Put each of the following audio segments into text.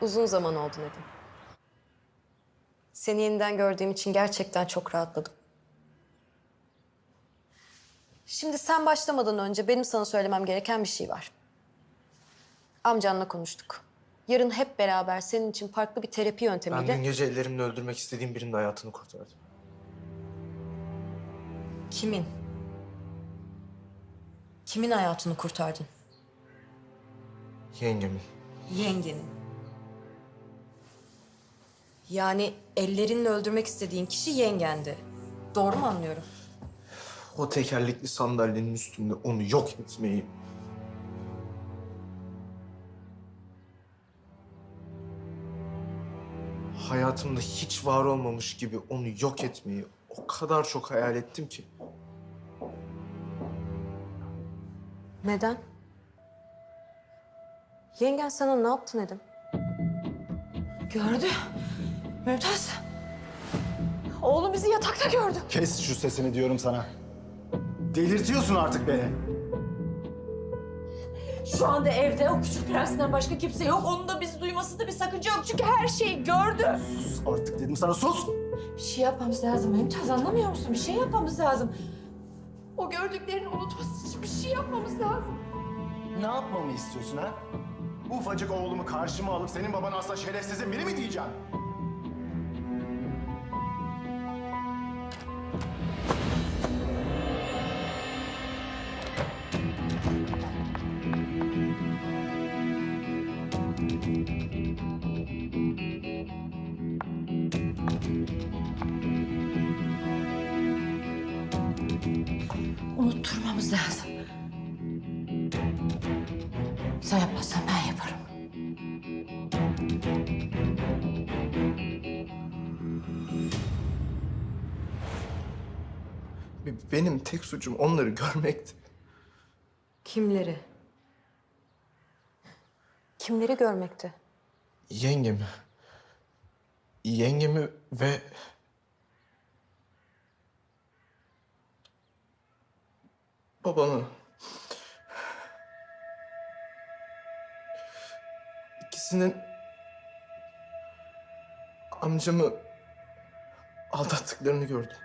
Uzun zaman oldu Nedim. Seni yeniden gördüğüm için gerçekten çok rahatladım. Şimdi sen başlamadan önce benim sana söylemem gereken bir şey var. Amcanla konuştuk. Yarın hep beraber senin için farklı bir terapi Ben yöntemiyle... dün gece ellerimle öldürmek istediğim birinin hayatını kurtardım. Kimin? Kimin hayatını kurtardın? Yengemin. Yengenin. Yani ellerinle öldürmek istediğin kişi yengendi. Doğru mu anlıyorum? O tekerlekli sandalyenin üstünde onu yok etmeyi... Hayatımda hiç var olmamış gibi onu yok etmeyi o kadar çok hayal ettim ki. Neden? Yengen sana ne yaptı Nedim? Gördü. Mümtaz. Oğlum bizi yatakta gördü. Kes şu sesini diyorum sana. Delirtiyorsun artık beni. Şu anda evde o küçük prensinden başka kimse yok. Onun da bizi duymasında bir sakınca yok. Çünkü her şeyi gördü. Sus artık dedim sana sus. Bir şey yapmamız lazım Mümtaz anlamıyor musun? Bir şey yapmamız lazım. O gördüklerini unutması için bir şey yapmamız lazım. Ne yapmamı istiyorsun ha? Ufacık oğlumu karşıma alıp senin baban asla şerefsizin biri mi diyeceğim? Unutturmamız lazım. Sen yapmazsan ben yaparım. Be- Benim tek suçum onları görmekti. Kimleri? Kimleri görmekte? Yengemi. Yengemi ve... Babamı. İkisinin amcamı aldattıklarını gördüm.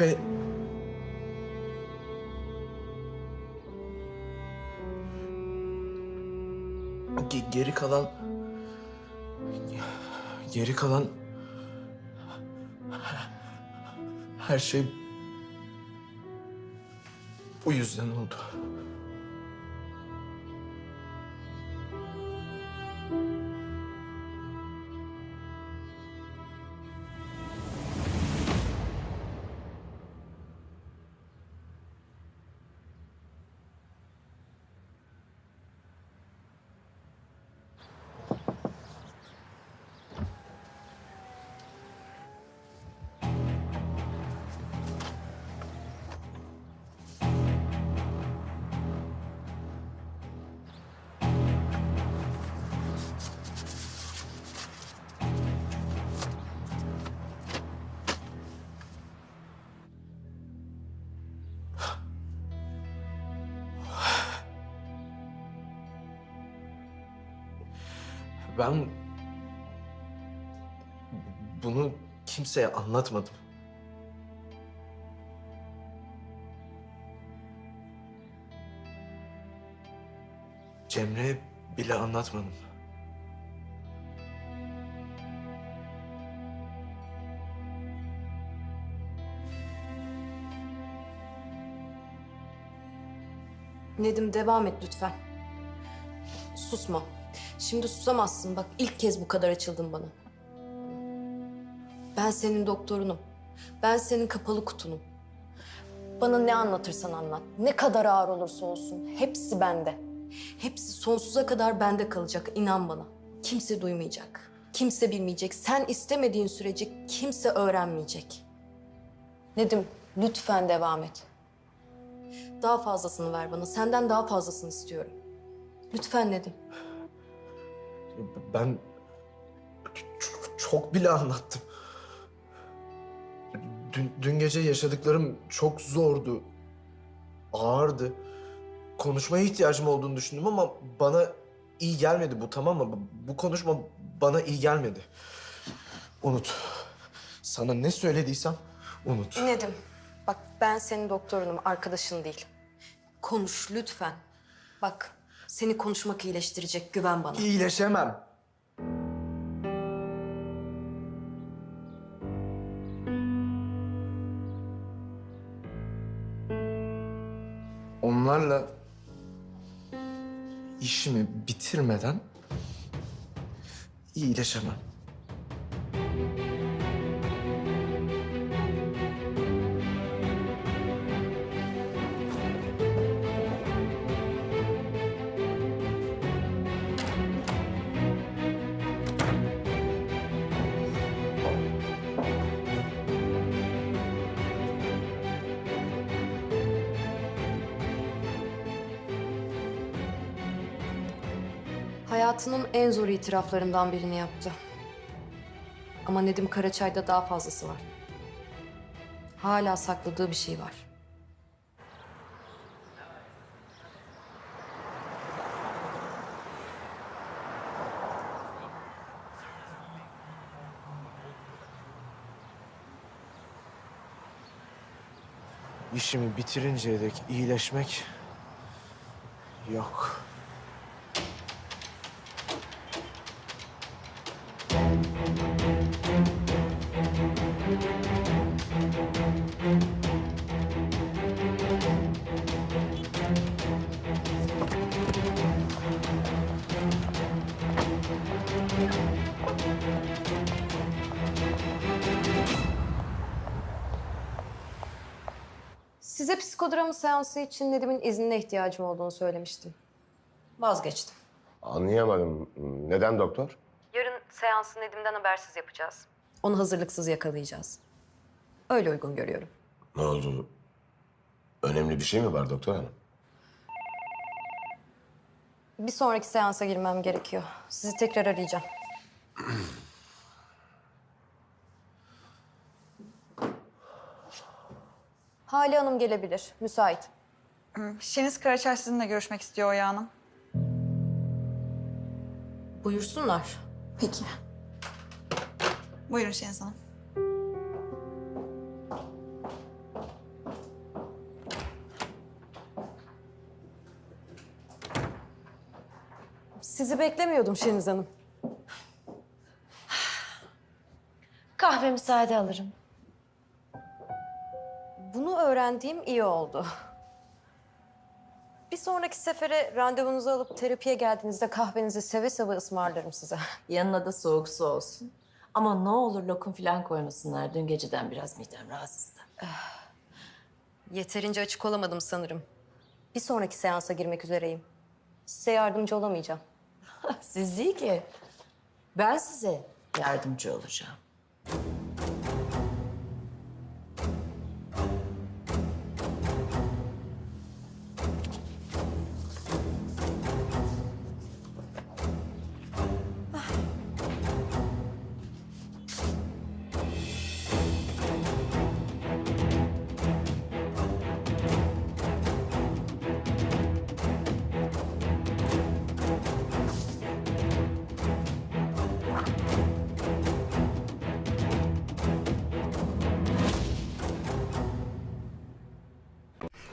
Ve ge- geri kalan geri kalan her şey bu yüzden oldu. Ben bunu kimseye anlatmadım. Cemre'ye bile anlatmadım. Nedim devam et lütfen. Susma. Şimdi susamazsın. Bak ilk kez bu kadar açıldın bana. Ben senin doktorunum. Ben senin kapalı kutunum. Bana ne anlatırsan anlat. Ne kadar ağır olursa olsun. Hepsi bende. Hepsi sonsuza kadar bende kalacak. inan bana. Kimse duymayacak. Kimse bilmeyecek. Sen istemediğin sürece kimse öğrenmeyecek. Nedim lütfen devam et. Daha fazlasını ver bana. Senden daha fazlasını istiyorum. Lütfen Nedim. Ben çok bile anlattım. Dün, dün gece yaşadıklarım çok zordu. Ağırdı. Konuşmaya ihtiyacım olduğunu düşündüm ama bana iyi gelmedi bu tamam mı? Bu konuşma bana iyi gelmedi. Unut. Sana ne söylediysem unut. Nedim, bak ben senin doktorunum, arkadaşın değil. Konuş lütfen. Bak, seni konuşmak iyileştirecek, güven bana. İyileşemem. Onlarla işimi bitirmeden iyileşemem. Hayatının en zor itiraflarından birini yaptı. Ama Nedim Karaçay'da daha fazlası var. Hala sakladığı bir şey var. İşimi bitirinceye dek iyileşmek yok. Size psikodrama seansı için Nedim'in iznine ihtiyacım olduğunu söylemiştim. Vazgeçtim. Anlayamadım. Neden doktor? Yarın seansı Nedim'den habersiz yapacağız. Onu hazırlıksız yakalayacağız. Öyle uygun görüyorum. Ne oldu? Önemli bir şey mi var doktor hanım? Bir sonraki seansa girmem gerekiyor. Sizi tekrar arayacağım. Hale Hanım gelebilir. Müsait. Şeniz Karaçay sizinle görüşmek istiyor Oya Hanım. Buyursunlar. Peki. Buyurun Şeniz Hanım. Sizi beklemiyordum Şeniz Hanım. Kahve müsaade alırım. Bunu öğrendiğim iyi oldu. Bir sonraki sefere randevunuzu alıp terapiye geldiğinizde kahvenizi seve seve ısmarlarım size. Yanına da soğuk su olsun. Ama ne olur lokum falan koymasınlar. Dün geceden biraz midem rahatsızdı. Yeterince açık olamadım sanırım. Bir sonraki seansa girmek üzereyim. Size yardımcı olamayacağım. Siz değil ki. Ben size yardımcı olacağım.